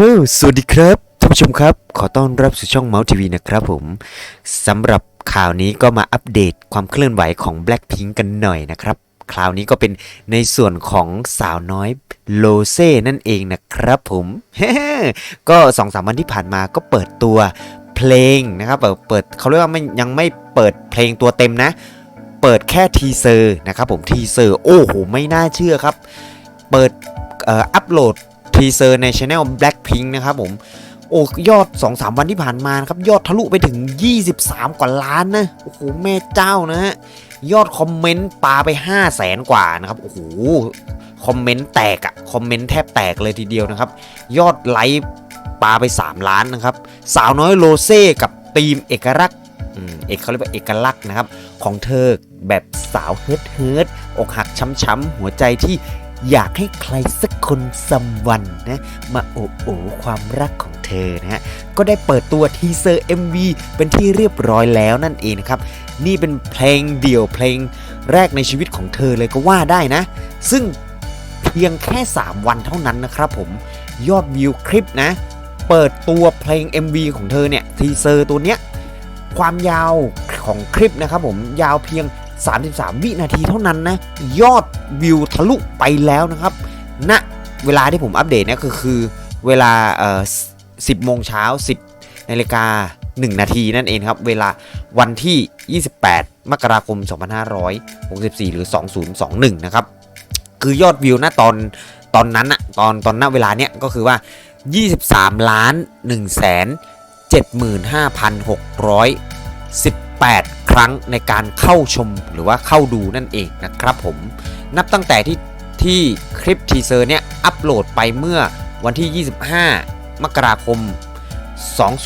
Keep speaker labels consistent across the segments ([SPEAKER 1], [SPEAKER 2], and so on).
[SPEAKER 1] ลสวัสดีครับท่านผู้ชมครับ ขอต้อนรับสู่ช่องเมาส์ทีวีนะครับผมสำหรับข่าวนี้ก็มาอัปเดตความเคลื่อนไหวของ Blackpink กันหน่อยนะครับ คราวนี้ก็เป็นในส่วนของสาวน้อยโลเซ่นั่นเองนะครับผมก็สองสามวันที่ผ่านมาก็เปิดตัวเพลงนะครับเปิดเปิดเขาเรียกว่าไม่ยังไม่เปิดเพลงตัวเต็มนะ เปิดแค่ทีเซอร์นะครับผมทีเซอร์โอ้โหไม่น่าเชื่อครับ เปิดอ่ออัปโหลด ทีเซอร์ในช anel Blackpink นะครับผมโอ้ยอด 2-3 วันที่ผ่านมานะครับ ยอดทะลุไปถึง 23 กว่าล้านนะ โอ้โห แม่เจ้านะฮะ ยอดคอมเมนต์ปาไป 5 0 0แสนกว่านะครับ โอ้โห คอมเมนต์แตกอะคอมเมนต์แทบแตกเลยทีเดียวนะครับ ยอดไลค์ปาไป 3 ล้านนะครับ สาวน้อยโรเซ่กับธีมเอกลักษณ์เอกเขาเรียกว่าเอกลักษณ์นะครับ ของเธอแบบสาวเฮิร์ทเฮิร์ทอกหักช้ำๆหัวใจที่ อยากให้ใครสักคนสัมวันนะมาโอบโอความรักของเธอนะฮะก็ได้เปิดตัวทีเซอร์ MV เป็นที่เรียบร้อยแล้วนั่นเองนะครับ นี่เป็นเพลงเดี่ยวเพลงแรกในชีวิตของเธอเลยก็ว่าได้นะ ซึ่งเพียงแค่ 3 วันเท่านั้นนะครับผมยอดวิวคลิปนะ เปิดตัวเพลง MV ของเธอเนี่ยทีเซอร์ตัวเนี้ยความยาวของคลิปนะครับผมยาวเพียง 33 วินาทีเท่านั้นนะ ยอดวิวทะลุไปแล้วนะครับณเวลาที่ผมอัปเดตเนี่ยก็คือเวลาเอ่อ10 โมงเช้า 10นาฬิกา 1 นาทีนั่นเองครับ เวลาวันที่ 28 มกราคม 2564 หรือ 2021 นะครับ คือยอดวิวณตอนตอนนั้นอะตอนตอนณเวลาเนี้ยก็คือว่า 23 ล้าน1แสน75,618 ครั้งในการเข้าชมหรือว่าเข้าดูนั่นเองนะครับผมนับตั้งแต่ที่ที่คลิปทีเซอร์เนี่ยอัปโหลดไปเมื่อวันที่ 25 มกราคม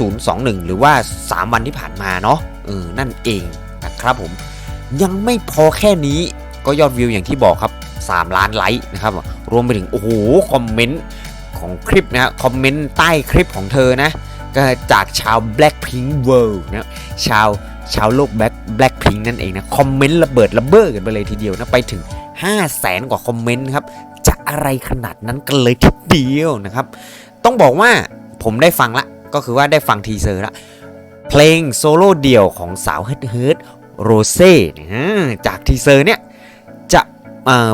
[SPEAKER 1] 2021 หรือว่า 3 วันที่ผ่านมาเนาะเออนั่นเองนะครับผมยังไม่พอแค่นี้ก็ยอดวิวอย่างที่บอกครับ 3 ล้านไลค์นะครับ รวมไปถึง โอ้โห คอมเมนต์ของคลิปนะคอมเมนต์ใต้คลิปของเธอนะ ก็จากชาว Blackpink World นะชาว ชาวโลก Black Blackpink นั่นเองนะ คอมเมนต์ระเบิดระเบ้อกันไปเลยทีเดียวนะ ไปถึง 5 0 0แสนกว่าคอมเมนต์ครับ จะอะไรขนาดนั้นกันเลยทีเดียวนะครับ ต้องบอกว่าผมได้ฟังละ ก็คือว่าได้ฟังทีเซอร์ละ เพลงโซโล่เดี่ยวของสาวเฮิร์ทเฮิร์ทโรเซ่จากทีเซอร์เนี่ย จะเอ่อ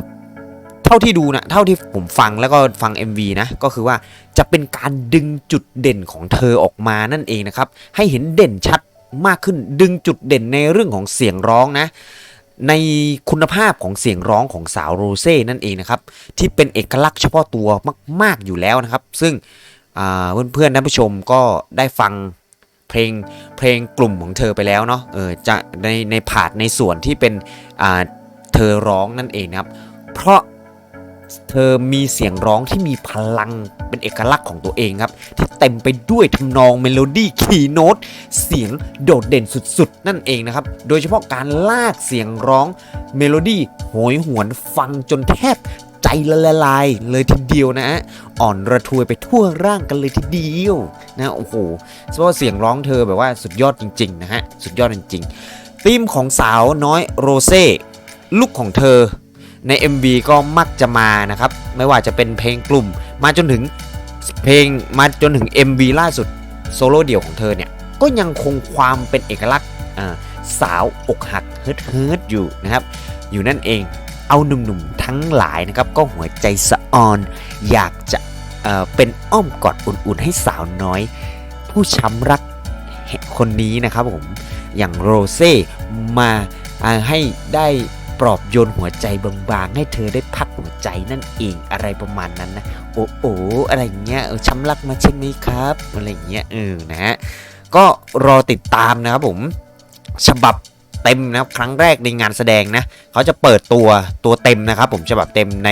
[SPEAKER 1] เท่าที่ดูนะ เท่าที่ผมฟังแล้วก็ฟัง MV นะ ก็คือว่าจะเป็นการดึงจุดเด่นของเธอออกมานั่นเองนะครับ ให้เห็นเด่นชัด มากขึ้น ดึงจุดเด่นในเรื่องของเสียงร้องนะ ในคุณภาพของเสียงร้องของสาวโรเซ่นั่นเองนะครับ ที่เป็นเอกลักษณ์เฉพาะตัวมากๆอยู่แล้วนะครับ ซึ่งเพื่อนๆท่านผู้ชมก็ได้ฟังเพลงเพลงกลุ่มของเธอไปแล้วเนาะเออจะในในผาดในส่วนที่เป็นเธอร้องนั่นเองนะครับ เพราะ เธอมีเสียงร้องที่มีพลังเป็นเอกลักษณ์ของตัวเองครับ ที่เต็มไปด้วยทำนองเมโลดี้คีย์โน้ตเสียงโดดเด่นสุดๆ นั่นเองนะครับ โดยเฉพาะการลากเสียงร้องเมโลดี้โหยหวนฟังจนแทบใจละลายเลยทีเดียวนะฮะอ่อนระทวยไปทั่วร่างกันเลยทีเดียวนะโอ้โหเพราะเสียงร้องเธอแบบว่าสุดยอดจริงๆนะฮะสุดยอดจริงๆธีมของสาวน้อยโรเซ่ลุคของเธอ ใน MV ก็มักจะมานะครับ ไม่ว่าจะเป็นเพลงกลุ่ม มาจนถึงเพลงมาจนถึง MV ล่าสุดโซโล่เดี่ยวของเธอเนี่ย ก็ยังคงความเป็นเอกลักษณ์สาวอกหักเฮิร์ทเฮิร์ทอยู่นะครับ อยู่นั่นเองเอาหนุ่มๆทั้งหลายนะครับ ก็หัวใจสะออน อยากจะเเป็นอ้อมกอดอุ่นๆ ให้สาวน้อย ผู้ช้ำรักคนนี้นะครับผมอย่างโรเซ่มาให้ได้ ปลอบโยนหัวใจบางๆให้เธอได้พักหัวใจนั่นเองอะไรประมาณนั้นนะ โอ้โออะไรเงี้ยเออช้ำรักมาใช่ไหมครับอะไรเงี้ยเออนะฮะก็รอติดตามนะครับผมฉบับเต็มนะครับครั้งแรกในงานแสดงนะเขาจะเปิดตัวตัวเต็มนะครับ ผมฉบับเต็มใน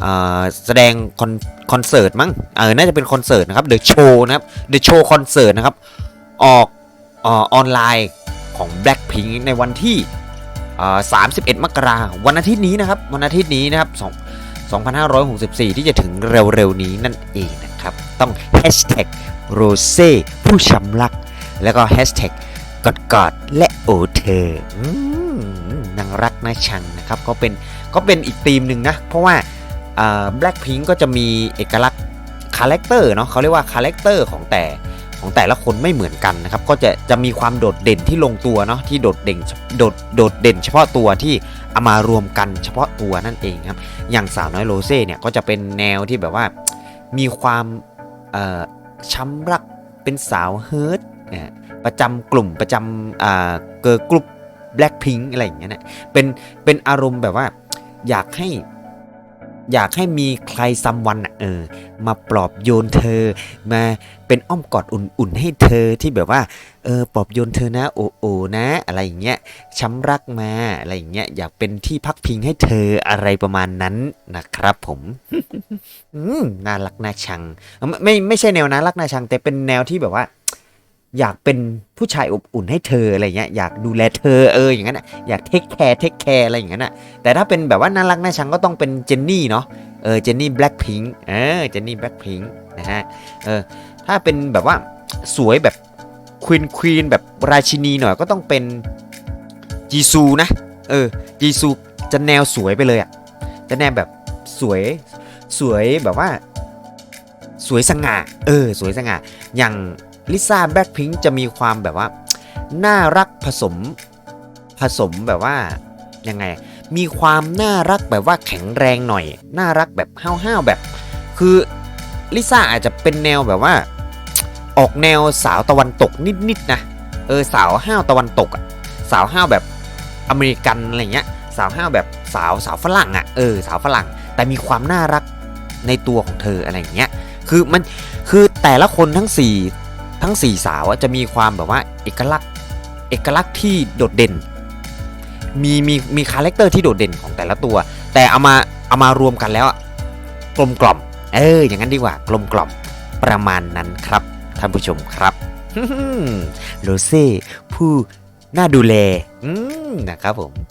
[SPEAKER 1] เอ่อแสดงคอนคอนเสิร์ตมั้งเออน่าจะเป็นคอนเสิร์ตนะครับเดอะโชว์นะครับเดอะโชว์คอนเสิร์ตนะครับออกออออนไลน์ของ Blackpink ในวันที่ 31 มกราวันอาทิตย์นี้นะครับวันอาทิตย์นี้นะครับ2564 ที่จะถึงเร็วๆนี้นั่นเองนะครับ ต้อง Hashtag r o s e ผู้ช้ำรัก แล้วก็ Hashtag กอดกอดและโอเธออืมนางรักน่าชังนะครับก็เป็นก็เป็นอีกธีมหนึ่งนะ เพราะว่า Blackpink ก็จะมีเอกลักษณ์คาแรคเตอร์เนาะเขาเรียกว่าคาแรคเตอร์ของแต่ ของแต่ละคนไม่เหมือนกันนะครับ ก็จะจะมีความโดดเด่นที่ลงตัวเนาะที่โดดเด่นโดดโดดเด่น เฉพาะตัวที่เอามารวมกันเฉพาะตัวนั่นเองครับ อย่างสาวน้อยโรเซ่เนี่ยก็จะเป็นแนวที่แบบว่ามีความช้ำรักเป็นสาวเฮิร์ตอ่าประจำกลุ่มประจำเกิร์ลกลุ่มแบล็คพิงอะไรอย่างเงี้ยนะเป็นเป็นอารมณ์แบบว่าอยากให้ อยากให้มีใครซัมวันเออ มาปลอบโยนเธอ มาเป็นอ้อมกอดอุ่นๆ ให้เธอที่แบบว่า เออปลอบโยนเธอนะโอโอนะ อะไรอย่างเงี้ยช้ำรักมาอะไรอย่างเงี้ยอยากเป็นที่พักพิงให้เธออะไรประมาณนั้นนะครับผมอืมน่ารักน่าชัง ไม่ไม่ไม่ใช่แนวน่ารักน่าชัง แต่เป็นแนวที่แบบว่า อยากเป็นผู้ชายอบอุ่นให้เธออะไรเงี้ยอยากดูแลเธอเอออย่างนั้นอะอยากเทคแคร์เทคแคร์อะไรอย่างนั้นอะแต่ถ้าเป็นแบบว่าน่ารักน่าชังก็ต้องเป็นเจนนี่เนาะเออเจนนี่แบล็คพิงค์เออเจนนี่แบล็คพิงค์นะฮะเออถ้าเป็นแบบว่าสวยแบบควีนควีนแบบราชินีหน่อยก็ต้องเป็นจีซูนะเออจีซูจะแนวสวยไปเลยอะจะแนวแบบสวยสวยแบบว่า สวยสง่าเออสวยสง่าอย่าง ลิซ่าแบล็คพิงจะมีความแบบว่า น่ารักผสมผสมแบบว่ายังไง มีความน่ารักแบบว่าแข็งแรงหน่อย น่ารักแบบห้าวๆแบบ คือลิซ่าอาจจะเป็นแนวแบบว่า ออกแนวสาวตะวันตกนิดๆนะเออสาวห้าวตะวันตกอะสาวห้าวแบบอเมริกันอะไรเงี้ยสาวห้าวแบบสาวสาวฝรั่งอะเออสาวฝรั่ง แต่มีความน่ารักในตัวของเธออะไรเงี้ยคือมันคือแต่ละคนทั้ง 4 ทั้ง 4 สาวจะมีความแบบว่าเอกลักษณ์เอกลักษณ์ที่โดดเด่น มีมีมีคาแรคเตอร์ที่โดดเด่นของแต่ละตัว แต่เอามาเอามารวมกันแล้วกลมกล่อม เอออย่างนั้นดีกว่ากลมกล่อมประมาณนั้นครับท่านผู้ชมครับโรเซ่ผู้น่าดูแลนะครับผม